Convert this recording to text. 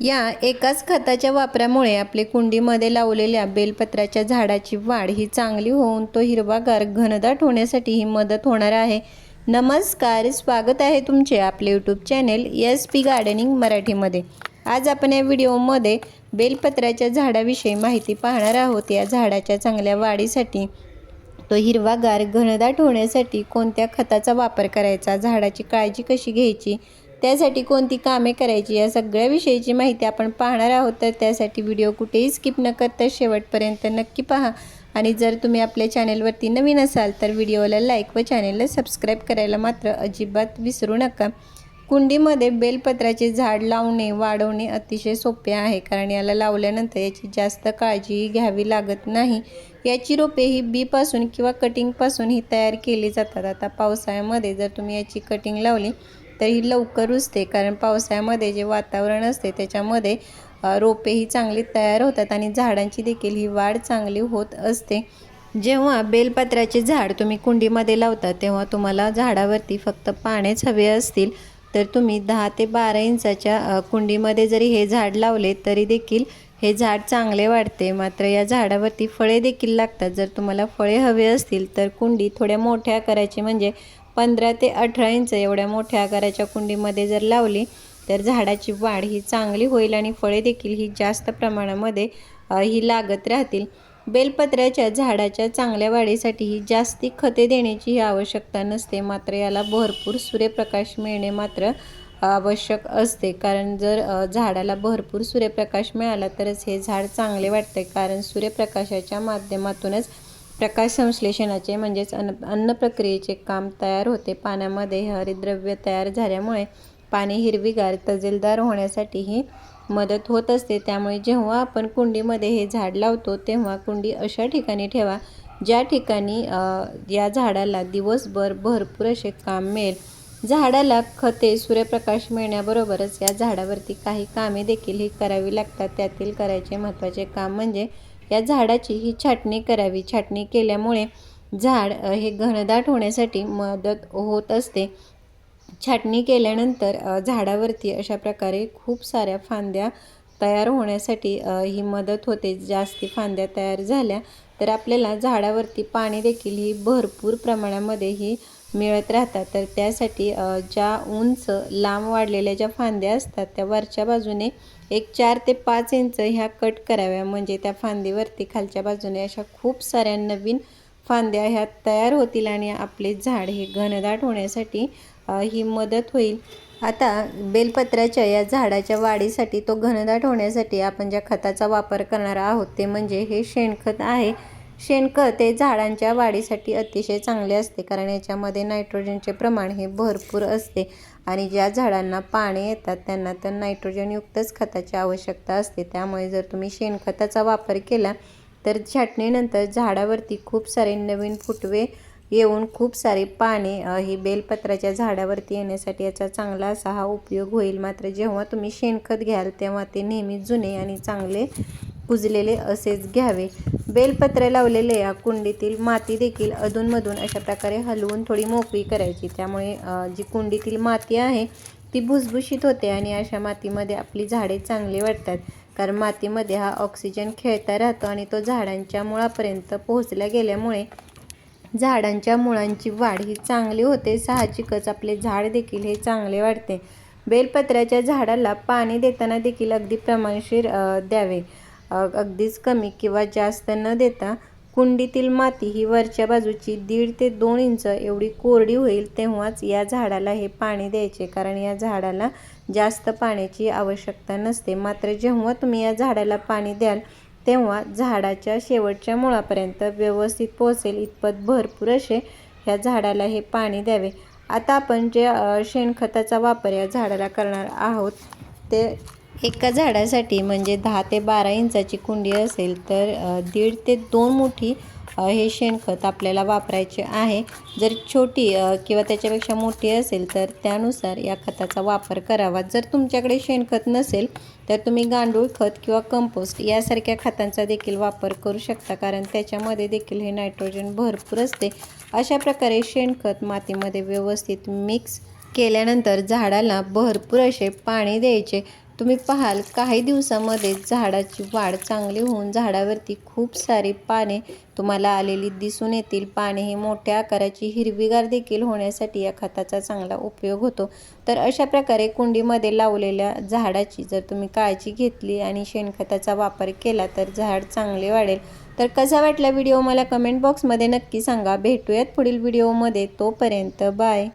या एकाच खताच्या वापरामुळे आपले कुंडीमध्ये लावलेल्या बेलपत्राच्या झाडाची वाढ ही चांगली होऊन तो हिरवागार घनदाट होण्यासाठी ही मदत होणार आहे. नमस्कार स्वागत आहे तुमचे आपले YouTube channel S P gardening मराठीमध्ये. आज आपण या व्हिडिओमध्ये बेलपत्राच्या झाडाविषयी माहिती पाहणार आहोत. या झाडाच्या चांगल्या वाढीसाठी तो हिरवागार घनदाट होण्यासाठी कोणत्या खताचा वापर करायचा झाडाची काळजी कशी घ्यायची त्यासाठी कोणती कामे करायची या सगळ्याविषयीची माहिती आपण पाहणार आहोत. तर त्यासाठी व्हिडिओ कुठेही स्किप न करता शेवटपर्यंत नक्की पहा. आणि जर तुम्ही आपल्या चॅनेलवरती नवीन असाल तर व्हिडिओला लाईक व चॅनेलला सबस्क्राईब करायला मात्र अजिबात विसरू नका. कुंडीमध्ये बेलपत्राचे झाड लावणे वाढवणे अतिशय सोपे आहे कारण याला लावल्यानंतर याची जास्त काळजी घ्यावी लागत नाही. याची रोपे ही बीपासून किंवा कटिंगपासून ही तयार केली जातात. आता पावसाळ्यामध्ये जर तुम्ही याची कटिंग लावली तर ही लवकर रुजते कारण पावसाळ्यामध्ये जे वातावरण असते त्याच्यामध्ये रोपेही चांगली तयार होतात आणि झाडांची देखील ही वाढ चांगली होत असते. जेव्हा बेलपत्राचे झाड तुम्ही कुंडीमध्ये लावता तेव्हा तुम्हाला झाडावरती फक्त पानेच हवे असतील. तर तुम्ही दहा ते बारा इंचाच्या कुंडीमध्ये जरी हे झाड लावले तरी देखील हे झाड चांगले वाढते. मात्र या झाडावरती फळे देखील लागतात. जर तुम्हाला फळे हवे असतील तर कुंडी थोड्या मोठ्या आकाराची म्हणजे पंधरा ते अठरा इंच एवढ्या मोठ्या आकाराच्या कुंडीमध्ये जर लावली तर झाडाची वाढ ही चांगली होईल आणि फळे देखील ही जास्त प्रमाणामध्ये ही लागत राहतील. बेलपत्र्याच्या झाडाच्या चांगल्या वाढीसाठी ही जास्ती खते देण्याची ही आवश्यकता नसते. मात्र याला भरपूर सूर्यप्रकाश मिळणे मात्र आवश्यक असते. कारण जर झाडाला भरपूर सूर्यप्रकाश मिळाला तरच हे झाड चांगले वाटते. कारण सूर्यप्रकाशाच्या माध्यमातूनच प्रकाश संश्लेषणाचे म्हणजेच अन्न अन्नप्रक्रियेचे काम तयार होते. पाण्यामध्ये हरिद्रव्य तयार झाल्यामुळे पाणी हिरवीगार तजेलदार होण्यासाठीही मदत होत असते. त्यामुळे जेव्हा आपण कुंडीमध्ये हे झाड लावतो तेव्हा कुंडी अशा ठिकाणी ठेवा ज्या ठिकाणी या झाडाला दिवसभर भरपूर असे काम मिळेल. झाडाला खते सूर्यप्रकाश मिळण्याबरोबरच या झाडावरती काही कामे देखील ही करावी लागतात. त्यातील करायचे महत्त्वाचे काम म्हणजे या झाडाची ही छाटणी करावी. छाटणी केल्यामुळे झाड हे घनदाट होण्यासाठी मदत होत असते. छाटणी केल्यानंतर झाडावरती अशा प्रकारे खूप साऱ्या फांद्या तयार होण्यासाठी ही मदत होते. जास्ती फांद्या तयार झाल्या तर आपल्याला झाडावरती पाणी देखील ही भरपूर प्रमाणामध्ये ही मिळत राहतात. तर त्यासाठी ज्या उंच लांब वाढलेल्या ज्या फांद्या असतात त्या वरच्या बाजूने एक चार ते पाच इंच ह्या कट कराव्या. म्हणजे त्या फांदीवरती खालच्या बाजूने अशा खूप साऱ्या नवीन फांद्या ह्या तयार होतील आणि आपले झाड हे घनदाट होण्यासाठी ही मदत होईल. आता बेलपत्राच्या या झाडाच्या वाढीसाठी तो घनदाट होण्यासाठी आपण ज्या खताचा वापर करणार आहोत ते म्हणजे हे शेणखत आहे. शेणखत हे झाडांच्या वाढीसाठी अतिशय चांगले असते कारण याच्यामध्ये नायट्रोजनचे प्रमाण हे भरपूर असते आणि ज्या झाडांना पाणी येतात त्यांना तर नायट्रोजनयुक्तच खताची आवश्यकता असते. त्यामुळे जर तुम्ही शेणखताचा वापर केला तर छाटणीनंतर झाडावरती खूप सारे नवीन फुटवे येऊन खूप सारे पाने ही बेलपत्राच्या झाडावरती येण्यासाठी याचा चांगला असा हा उपयोग होईल. मात्र जेव्हा तुम्ही शेणखत घ्याल तेव्हा ते नेहमी जुने आणि चांगले कुजलेले असेच घ्यावे. बेलपत्र लावलेले या कुंडीतील माती देखील अधूनमधून अशा प्रकारे हलवून थोडी मोकळी करायची. त्यामुळे जी कुंडीतील माती आहे ती भुसभुशीत होते आणि अशा मातीमध्ये आपली झाडे चांगली वाटतात कारण मातीमध्ये हा ऑक्सिजन खेळता राहतो आणि तो झाडांच्या मुळापर्यंत पोहोचला गेल्यामुळे झाडांच्या मुळांची वाढ ही चांगली होते. साहजिकच आपले झाड देखील हे चांगले वाढते. बेलपत्र्याच्या झाडाला पाणी देताना देखील अगदी प्रमाणशीर द्यावे. अगदीच कमी किंवा जास्त न देता कुंडीतील माती ही वरच्या बाजूची दीड ते दोन इंच एवढी कोरडी होईल तेव्हाच या झाडाला हे पाणी द्यायचे. कारण या झाडाला जास्त पाण्याची आवश्यकता नसते. मात्र जेव्हा तुम्ही या झाडाला पाणी द्याल तेव्हा झाडाच्या शेवटच्या मुळापर्यंत व्यवस्थित पोहोचेल इतपत भरपूर असे ह्या झाडाला हे पाणी द्यावे. आता आपण जे शेणखताचा वापर या झाडाला करणार आहोत ते एका झाडासाठी म्हणजे दहा ते बारा इंचाची कुंडी असेल तर दीड ते दोन मुठी हे शेणखत आपल्याला वापरायचे आहे. जर छोटी किंवा त्याच्यापेक्षा मोठी असेल तर त्यानुसार या खताचा वापर करावा. जर तुमच्याकडे शेणखत नसेल तर तुम्ही गांडूळ खत किंवा कंपोस्ट यासारख्या खतांचा देखील वापर करू शकता कारण त्याच्यामध्ये देखील हे नायट्रोजन भरपूर असते. अशा प्रकारे शेणखत मातीमध्ये व्यवस्थित मिक्स केल्यानंतर झाडाला भरपूर असे पाणी द्यायचे. तुम्ही पाहाल काही दिवसामध्ये झाडाची वाढ चांगली होऊन झाडावरती खूप सारी पाने तुम्हाला आलेली दिसून येतील. पाने ही मोठ्या आकाराची हिरवीगार देखील होण्यासाठी या खताचा चांगला उपयोग होतो. तर अशा प्रकारे कुंडीमध्ये लावलेल्या झाडाची जर तुम्ही काळजी घेतली आणि शेणखताचा वापर केला तर झाड चांगले वाढेल. तर कसा वाटला व्हिडिओ? मला कमेंट बॉक्समध्ये नक्की सांगा. भेटूयात पुढील व्हिडिओमध्ये. तोपर्यंत बाय.